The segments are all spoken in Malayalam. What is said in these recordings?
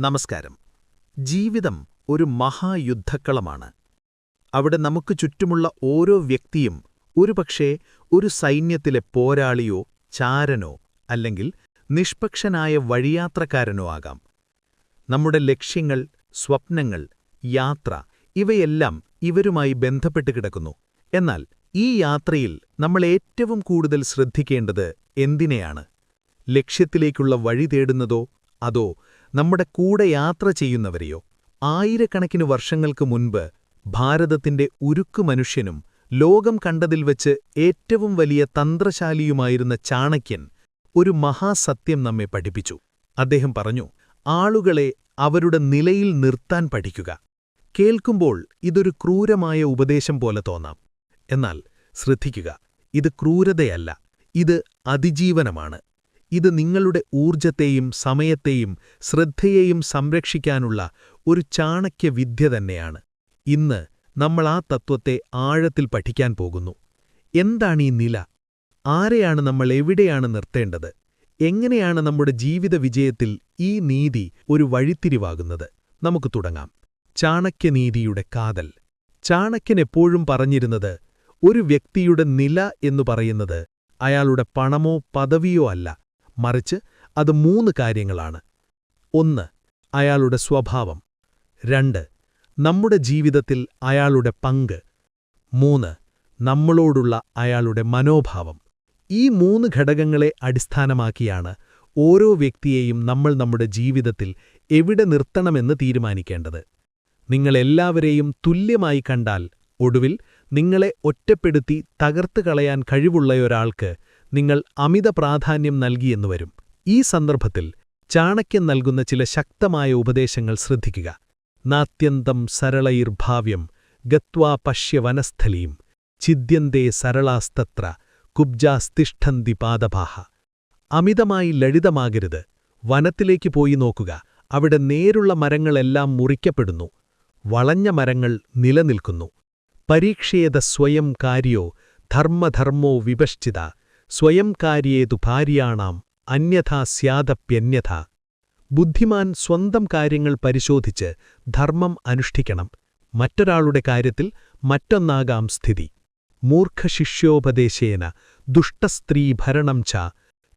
നമസ്കാരം. ജീവിതം ഒരു മഹായുദ്ധക്കളമാണ്. അവിടെ നമുക്ക് ചുറ്റുമുള്ള ഓരോ വ്യക്തിയും ഒരുപക്ഷേ ഒരു സൈന്യത്തിലെ പോരാളിയോ ചാരനോ അല്ലെങ്കിൽ നിഷ്പക്ഷനായ വഴിയാത്രക്കാരനോ ആകാം. നമ്മുടെ ലക്ഷ്യങ്ങൾ സ്വപ്നങ്ങൾ യാത്ര ഇവയെല്ലാം ഇവരുമായി ബന്ധപ്പെട്ട് കിടക്കുന്നു. എന്നാൽ ഈ യാത്രയിൽ നമ്മൾ ഏറ്റവും കൂടുതൽ ശ്രദ്ധിക്കേണ്ടത് എന്തിനെയാണ്? ലക്ഷ്യത്തിലേക്കുള്ള വഴി തേടുന്നതോ അതോ നമ്മുടെ കൂടെ യാത്ര ചെയ്യുന്നവരെയോ? ആയിരക്കണക്കിന് വർഷങ്ങൾക്ക് മുൻപ് ഭാരതത്തിന്റെ ഉരുക്കു മനുഷ്യനും ലോകം കണ്ടതിൽ വച്ച് ഏറ്റവും വലിയ തന്ത്രശാലിയുമായിരുന്ന ചാണക്യൻ ഒരു മഹാസത്യം നമ്മെ പഠിപ്പിച്ചു. അദ്ദേഹം പറഞ്ഞു ആളുകളെ അവരുടെ നിലയിൽ നിർത്താൻ പഠിക്കുക. കേൾക്കുമ്പോൾ ഇതൊരു ക്രൂരമായ ഉപദേശം പോലെ തോന്നാം. എന്നാൽ ശ്രദ്ധിക്കുക ഇത് ക്രൂരതയല്ല ഇത് അതിജീവനമാണ്. ഇത് നിങ്ങളുടെ ഊർജത്തെയും സമയത്തെയും ശ്രദ്ധയെയും സംരക്ഷിക്കാനുള്ള ഒരു ചാണക്യവിദ്യ തന്നെയാണ്. ഇന്ന് നമ്മൾ ആ തത്വത്തെ ആഴത്തിൽ പഠിക്കാൻ പോകുന്നു. എന്താണ് ഈ നില? ആരെയാണ് നമ്മൾ എവിടെയാണ് നിർത്തേണ്ടത്? എങ്ങനെയാണ് നമ്മുടെ ജീവിത വിജയത്തിൽ ഈ നീതി ഒരു വഴിത്തിരിവാകുന്നത്? നമുക്ക് തുടങ്ങാം. ചാണക്യനീതിയുടെ കാതൽ. ചാണക്യൻ എപ്പോഴും പറഞ്ഞിരുന്നത് ഒരു വ്യക്തിയുടെ നില എന്നു പറയുന്നത് അയാളുടെ പണമോ പദവിയോ അല്ല. മറിച്ച് അത് മൂന്ന് കാര്യങ്ങളാണ്. ഒന്ന് അയാളുടെ സ്വഭാവം. രണ്ട് നമ്മുടെ ജീവിതത്തിൽ അയാളുടെ പങ്ക്. മൂന്ന് നമ്മളോടുള്ള അയാളുടെ മനോഭാവം. ഈ മൂന്ന് ഘടകങ്ങളെ അടിസ്ഥാനമാക്കിയാണ് ഓരോ വ്യക്തിയെയും നമ്മൾ നമ്മുടെ ജീവിതത്തിൽ എവിടെ നിർത്തണമെന്ന് തീരുമാനിക്കേണ്ടത്. നിങ്ങളെല്ലാവരെയും തുല്യമായി കണ്ടാൽ ഒടുവിൽ നിങ്ങളെ ഒറ്റപ്പെടുത്തി തകർത്തു കളയാൻ കഴിവുള്ളയൊരാൾക്ക് നിങ്ങൾ അമിത പ്രാധാന്യം നൽകിയെന്നു വരും. ഈ സന്ദർഭത്തിൽ ചാണക്യൻ നൽകുന്ന ചില ശക്തമായ ഉപദേശങ്ങൾ ശ്രദ്ധിക്കുക. നാത്യന്തം സരളൈർഭാവ്യം ഗത്വാ പശ്യവനസ്ഥലീം ചിദ്യന്തേ സരളാസ്തത്ര കുബ്ജാസ്തിഷ്ഠന്തി പാദഭാഹ. അമിതമായി ലളിതമാകരുത്. വനത്തിലേക്ക് പോയി നോക്കുക. അവിടെ നേരുള്ള മരങ്ങളെല്ലാം മുറിക്കപ്പെടുന്നു. വളഞ്ഞ മരങ്ങൾ നിലനിൽക്കുന്നു. പരീക്ഷേത സ്വയം കാര്യോ ധർമ്മധർമ്മോ വിപശ്ചിത. സ്വയം കാര്യേതു ഭാര്യാണാം അന്യഥാ സ്യാദപ്യന്യഥ. ബുദ്ധിമാൻ സ്വന്തം കാര്യങ്ങൾ പരിശോധിച്ച് ധർമ്മം അനുഷ്ഠിക്കണം. മറ്റൊരാളുടെ കാര്യത്തിൽ മറ്റൊന്നാകാം സ്ഥിതി. മൂർഖശിഷ്യോപദേശേന ദുഷ്ടസ്ത്രീഭരണം ച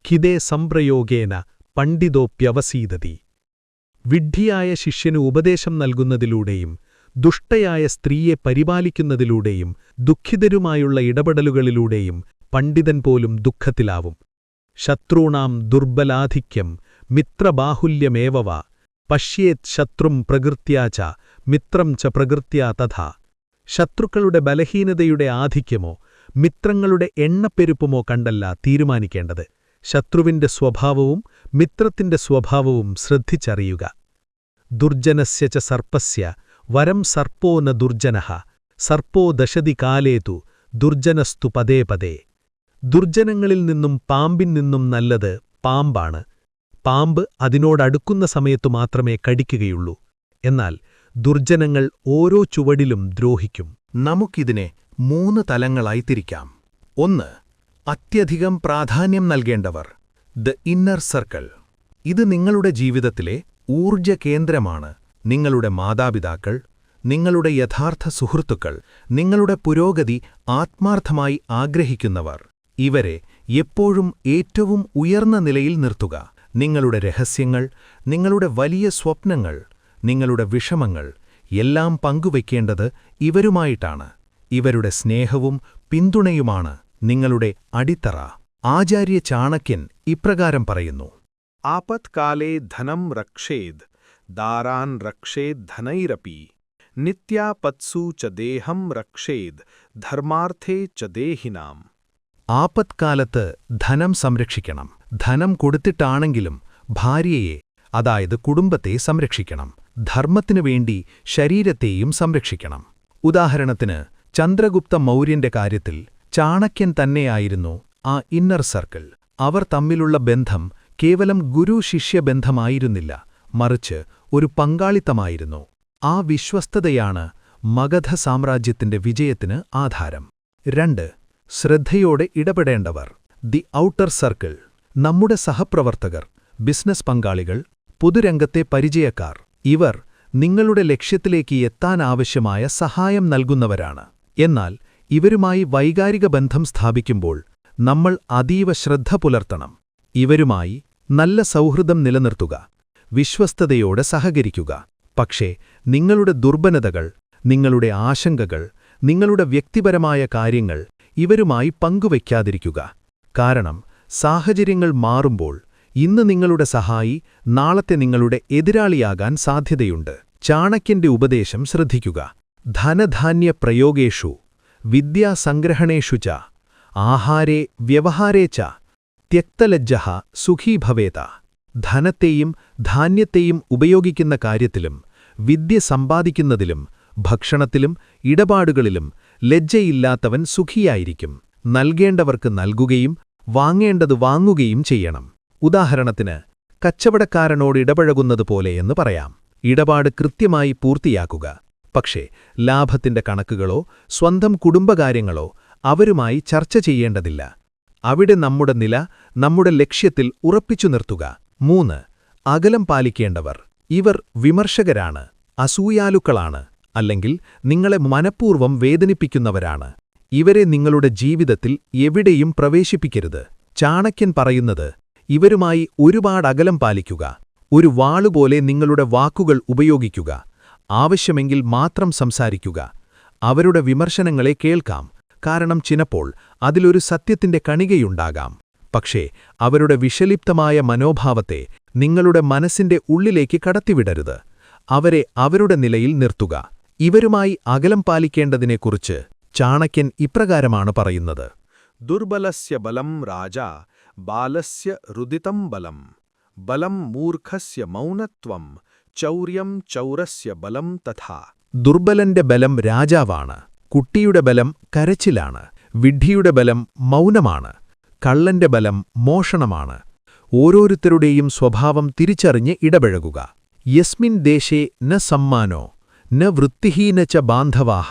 ഖിതേ സംപ്രയോഗേന പണ്ഡിതോപ്യവസീതതി. വിഡ്ഢിയായ ശിഷ്യന് ഉപദേശം നൽകുന്നതിലൂടെയും ദുഷ്ടയായ സ്ത്രീയെ പരിപാലിക്കുന്നതിലൂടെയും ദുഃഖിതരുമായുള്ള ഇടപെടലുകളിലൂടെയും പണ്ഡിതൻ പോലും ദുഃഖത്തിലാവും. ശത്രുണാം ദുർബലാധിക്യം മിത്രബാഹുല്യമേവവ പശ്യേത് ശത്രും പ്രകൃത്യാച മിത്രം ച പ്രകൃത്യാ തഥാ. ശത്രുക്കളുടെ ബലഹീനതയുടെ ആധിക്യമോ മിത്രങ്ങളുടെ എണ്ണപ്പെരുപ്പമോ കണ്ടല്ല തീരുമാനിക്കേണ്ടത്. ശത്രുവിന്റെ സ്വഭാവവും മിത്രത്തിന്റെ സ്വഭാവവും ശ്രദ്ധിച്ചറിയുക. ദുർജനസ്യ ച സർപ്പസ്യ വരം സർപ്പോ ന ദുർജന സർപ്പോ ദശതി കാലേതു ദുർജനസ്തു പദേ പദേ. ദുർജനങ്ങളിൽ നിന്നും പാമ്പിൻ നിന്നും നല്ലത് പാമ്പാണ്. പാമ്പ് അതിനോടടുക്കുന്ന സമയത്തു മാത്രമേ കടിക്കുകയുള്ളൂ. എന്നാൽ ദുർജനങ്ങൾ ഓരോ ചുവടിലും ദ്രോഹിക്കും. നമുക്കിതിനെ മൂന്ന് തലങ്ങളായി തിരിക്കാം ഒന്ന് അത്യധികം പ്രാധാന്യം നൽകേണ്ടവർ ദ ഇന്നർ സർക്കിൾ. ഇത് നിങ്ങളുടെ ജീവിതത്തിലെ ഊർജ കേന്ദ്രമാണ്. നിങ്ങളുടെ മാതാപിതാക്കൾ നിങ്ങളുടെ യഥാർത്ഥ സുഹൃത്തുക്കൾ നിങ്ങളുടെ പുരോഗതി ആത്മാർത്ഥമായി ആഗ്രഹിക്കുന്നവർ. ഇവരെ എപ്പോഴും ഏറ്റവും ഉയർന്ന നിലയിൽ നിർത്തുക. നിങ്ങളുടെ രഹസ്യങ്ങൾ നിങ്ങളുടെ വലിയ സ്വപ്നങ്ങൾ നിങ്ങളുടെ വിഷമങ്ങൾ എല്ലാം പങ്കുവയ്ക്കേണ്ടത് ഇവരുമായിട്ടാണ്. ഇവരുടെ സ്നേഹവും പിന്തുണയുമാണ് നിങ്ങളുടെ അടിത്തറ. ആചാര്യ ചാണക്യൻ ഇപ്രകാരം പറയുന്നു. ആപത്കാലേ ധനം രക്ഷേത് ദാരാൻ രക്ഷേത് ധനൈരപി നിത്യാപത്സു ച ദേഹം രക്ഷേത് ധർമാർത്ഥേ ച ദേഹിനാം. ആപത്കാലത്ത് ധനം സംരക്ഷിക്കണം. ധനം കൊടുത്തിട്ടാണെങ്കിലും ഭാര്യയെ അതായത് കുടുംബത്തെ സംരക്ഷിക്കണം. ധർമ്മത്തിനു വേണ്ടി ശരീരത്തെയും സംരക്ഷിക്കണം. ഉദാഹരണത്തിന് ചന്ദ്രഗുപ്ത മൗര്യന്റെ കാര്യത്തിൽ ചാണക്യൻ തന്നെയായിരുന്നു ആ ഇന്നർ സർക്കിൾ അവർ തമ്മിലുള്ള ബന്ധം കേവലം ഗുരു-ശിഷ്യ മറിച്ച് ഒരു പങ്കാളിത്തമായിരുന്നു. ആ വിശ്വസ്തതയാണ് മഗധ സാമ്രാജ്യത്തിന്റെ വിജയത്തിന് ആധാരം. രണ്ട് ശ്രദ്ധയോടെ ഇടപെടേണ്ടവർ. The outer circle. നമ്മുടെ സഹപ്രവർത്തകർ ബിസിനസ് പങ്കാളികൾ പൊതുരംഗത്തെ പരിചയക്കാർ ഇവർ നിങ്ങളുടെ ലക്ഷ്യത്തിലേക്ക് എത്താനാവശ്യമായ സഹായം നൽകുന്നവരാണ്. എന്നാൽ ഇവരുമായി വൈകാരിക ബന്ധം സ്ഥാപിക്കുമ്പോൾ നമ്മൾ അതീവ ശ്രദ്ധ പുലർത്തണം. ഇവരുമായി നല്ല സൗഹൃദം നിലനിർത്തുക. വിശ്വസ്തയോടെ സഹകരിക്കുക. പക്ഷേ നിങ്ങളുടെ ദുർബലതകൾ നിങ്ങളുടെ ആശങ്കകൾ നിങ്ങളുടെ വ്യക്തിപരമായ കാര്യങ്ങൾ ഇവരുമായി പങ്കുവയ്ക്കാതിരിക്കുക. കാരണം സാഹചര്യങ്ങൾ മാറുമ്പോൾ ഇന്ന് നിങ്ങളുടെ സഹായി നാളത്തെ നിങ്ങളുടെ എതിരാളിയാകാൻ സാധ്യതയുണ്ട്. ചാണക്യന്റെ ഉപദേശം ശ്രദ്ധിക്കുക. ധനധാന്യ പ്രയോഗേഷു വിദ്യാസംഗ്രഹണേഷു ച ആഹാരേ വ്യവഹാരേ ച ത്യക്തലജ്ജ സുഖീഭവേത. ധനത്തെയും ധാന്യത്തെയും ഉപയോഗിക്കുന്ന കാര്യത്തിലും വിദ്യ സമ്പാദിക്കുന്നതിലും ഭക്ഷണത്തിലും ഇടപാടുകളിലും ലജ്ജയില്ലാത്തവൻ സുഖിയായിരിക്കും. നൽകേണ്ടവർക്ക് നൽകുകയും വാങ്ങേണ്ടത് വാങ്ങുകയും ചെയ്യണം. ഉദാഹരണത്തിന് കച്ചവടക്കാരനോട് ഇടപഴകുന്നതുപോലെ എന്ന് പറയാം. ഇടപാട് കൃത്യമായി പൂർത്തിയാക്കുക. പക്ഷേ ലാഭത്തിന്റെ കണക്കുകളോ സ്വന്തം കുടുംബകാര്യങ്ങളോ അവരുമായി ചർച്ച ചെയ്യേണ്ടതില്ല. അവിടെ നമ്മുടെ നില നമ്മുടെ ലക്ഷ്യത്തിൽ ഉറപ്പിച്ചു നിർത്തുക. മൂന്ന് അകലം പാലിക്കേണ്ടവർ. ഇവർ വിമർശകരാണ് അസൂയാലുക്കളാണ്. അല്ലെങ്കിൽ നിങ്ങളെ മനഃപൂർവം വേദനിപ്പിക്കുന്നവരാണ്. ഇവരെ നിങ്ങളുടെ ജീവിതത്തിൽ എവിടെയും പ്രവേശിപ്പിക്കരുത്. ചാണക്യൻ പറയുന്നത് ഇവരുമായി ഒരുപാട് അകലം പാലിക്കുക. ഒരു വാളുപോലെ നിങ്ങളുടെ വാക്കുകൾ ഉപയോഗിക്കുക. ആവശ്യമെങ്കിൽ മാത്രം സംസാരിക്കുക. അവരുടെ വിമർശനങ്ങളെ കേൾക്കാം. കാരണം ചിലപ്പോൾ അതിലൊരു സത്യത്തിന്റെ കണികയുണ്ടാകാം. പക്ഷേ അവരുടെ വിഷലിപ്തമായ മനോഭാവത്തെ നിങ്ങളുടെ മനസ്സിന്റെ ഉള്ളിലേക്ക് കടത്തിവിടരുത്. അവരെ അവരുടെ നിലയിൽ നിർത്തുക. ഇവരുമായി അകലം പാലിക്കേണ്ടതിനെക്കുറിച്ച് ചാണക്യൻ ഇപ്രകാരമാണ് പറയുന്നത്. ദുർബലസ്യ ബലം രാജ ബാലസ്യ രുദിതം ബലം. ബലം മൂർഖസ്യ മൗനത്വം ചൗര്യം ചൗരസ്യ ബലം തഥാ. ദുർബലന്റെ ബലം രാജാവാണ് കുട്ടിയുടെ ബലം കരച്ചിലാണ് വിഡ്ഢിയുടെ ബലം മൗനമാണ് കള്ളന്റെ ബലം മോഷണമാണ്. ഓരോരുത്തരുടെയും സ്വഭാവം തിരിച്ചറിഞ്ഞ് ഇടപഴകുക. യസ്മിൻ ദേശേ ന സമ്മാനോ. ന വൃത്തിഹീന ച ബാന്ധവാഹ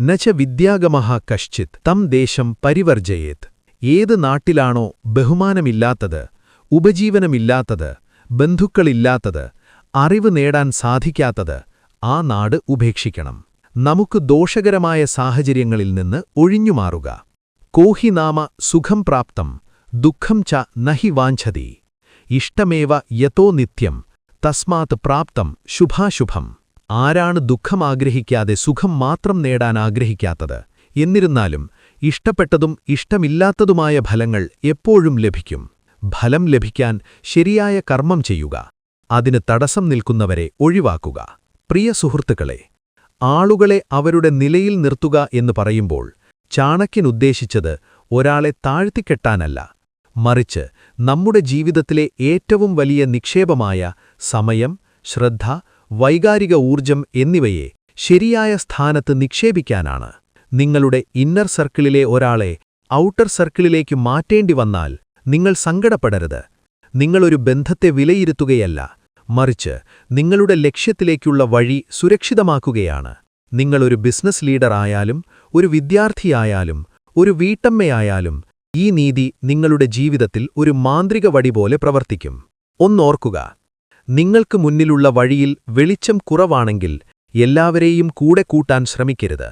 ന ച വിദ്യാഗമഹ കശ്ചിത് തം ദേശം പരിവർജയേത്. ഏത് നാട്ടിലാണോ ബഹുമാനമില്ലാത്തത് ഉപജീവനമില്ലാത്തത് ബന്ധുക്കളില്ലാത്തത് അറിവ് നേടാൻ സാധിക്കാത്തത് ആ നാട് ഉപേക്ഷിക്കണം. നമുക്ക് ദോഷകരമായ സാഹചര്യങ്ങളിൽ നിന്ന് ഒഴിഞ്ഞുമാറുക. കോഹി നാമ സുഖം പ്രാപ്തം ദുഃഖം ച നഹി വാഞ്ചതി. ഇഷ്ടമേവ യതോ നിത്യം തസ്മാത് പ്രാപ്തം ശുഭാശുഭം. ആരാണ് ദുഃഖം ആഗ്രഹിക്കാതെ സുഖം മാത്രം നേടാൻ ആഗ്രഹിക്കാത്തത്? എന്നിരുന്നാലും ഇഷ്ടപ്പെട്ടതും ഇഷ്ടമില്ലാത്തതുമായ ഫലങ്ങൾ എപ്പോഴും ലഭിക്കും. ഫലം ലഭിക്കാൻ ശരിയായ കർമ്മം ചെയ്യുക. അതിന് തടസ്സം നിൽക്കുന്നവരെ ഒഴിവാക്കുക. പ്രിയ സുഹൃത്തുക്കളെ ആളുകളെ അവരുടെ നിലയിൽ നിർത്തുക എന്ന് പറയുമ്പോൾ ചാണക്യനുദ്ദേശിച്ചത് ഒരാളെ താഴ്ത്തിക്കെട്ടാനല്ല. മറിച്ച് നമ്മുടെ ജീവിതത്തിലെ ഏറ്റവും വലിയ നിക്ഷേപമായ സമയം ശ്രദ്ധ വൈകാരിക ഊർജം എന്നിവയെ ശരിയായ സ്ഥാനത്ത് നിക്ഷേപിക്കാനാണ്. നിങ്ങളുടെ ഇന്നർ സർക്കിളിലെ ഒരാളെ ഔട്ടർ സർക്കിളിലേക്ക് മാറ്റേണ്ടി വന്നാൽ നിങ്ങൾ സങ്കടപ്പെടരുത്. നിങ്ങളൊരു ബന്ധത്തെ വിലയിരുത്തുകയല്ല. മറിച്ച് നിങ്ങളുടെ ലക്ഷ്യത്തിലേക്കുള്ള വഴി സുരക്ഷിതമാക്കുകയാണ്. നിങ്ങളൊരു ബിസിനസ് ലീഡർ ആയാലും ഒരു വിദ്യാർത്ഥിയായാലും ഒരു വീട്ടമ്മയായാലും ഈ നീതി നിങ്ങളുടെ ജീവിതത്തിൽ ഒരു മാന്ത്രിക വടി പോലെ പ്രവർത്തിക്കും. ഒന്നോർക്കുക നിങ്ങൾക്ക് മുന്നിലുള്ള വഴിയിൽ വെളിച്ചം കുറവാണെങ്കിൽ എല്ലാവരെയും കൂടെ കൂട്ടാൻ ശ്രമിക്കരുത്.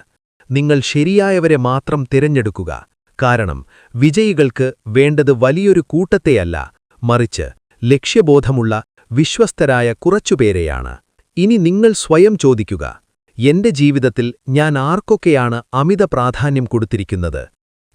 നിങ്ങൾ ശരിയായവരെ മാത്രം തിരഞ്ഞെടുക്കുക. കാരണം വിജയികൾക്ക് വേണ്ടത് വലിയൊരു കൂട്ടത്തെയല്ല മറിച്ച് ലക്ഷ്യബോധമുള്ള വിശ്വസ്തരായ കുറച്ചുപേരെയാണ്. ഇനി നിങ്ങൾ സ്വയം ചോദിക്കുക എന്റെ ജീവിതത്തിൽ ഞാൻ ആർക്കൊക്കെയാണ് അമിത പ്രാധാന്യം കൊടുത്തിരിക്കുന്നത്?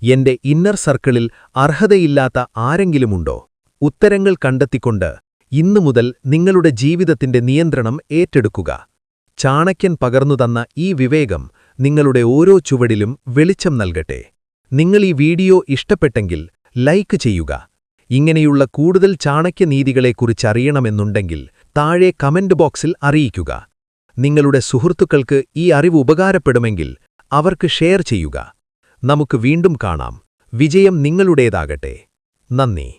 എന്റെ ഇന്നർ സർക്കിളിൽ അർഹതയില്ലാത്ത ആരെങ്കിലുമുണ്ടോ? ഉത്തരങ്ങൾ കണ്ടെത്തിക്കൊണ്ട് ഇന്നു മുതൽ നിങ്ങളുടെ ജീവിതത്തിന്റെ നിയന്ത്രണം ഏറ്റെടുക്കുക. ചാണക്യൻ പകർന്നുതന്ന ഈ വിവേകം നിങ്ങളുടെ ഓരോ ചുവടിലും വെളിച്ചം നൽകട്ടെ. നിങ്ങൾ ഈ വീഡിയോ ഇഷ്ടപ്പെട്ടെങ്കിൽ ലൈക്ക് ചെയ്യുക. ഇങ്ങനെയുള്ള കൂടുതൽ ചാണക്യനീതികളെക്കുറിച്ചറിയണമെന്നുണ്ടെങ്കിൽ താഴെ കമന്റ് ബോക്സിൽ അറിയിക്കുക. നിങ്ങളുടെ സുഹൃത്തുക്കൾക്ക് ഈ അറിവ് ഉപകാരപ്പെടുമെങ്കിൽ അവർക്ക് ഷെയർ ചെയ്യുക. നമുക്ക് വീണ്ടും കാണാം. വിജയം നിങ്ങളുടേതാകട്ടെ. നന്ദി.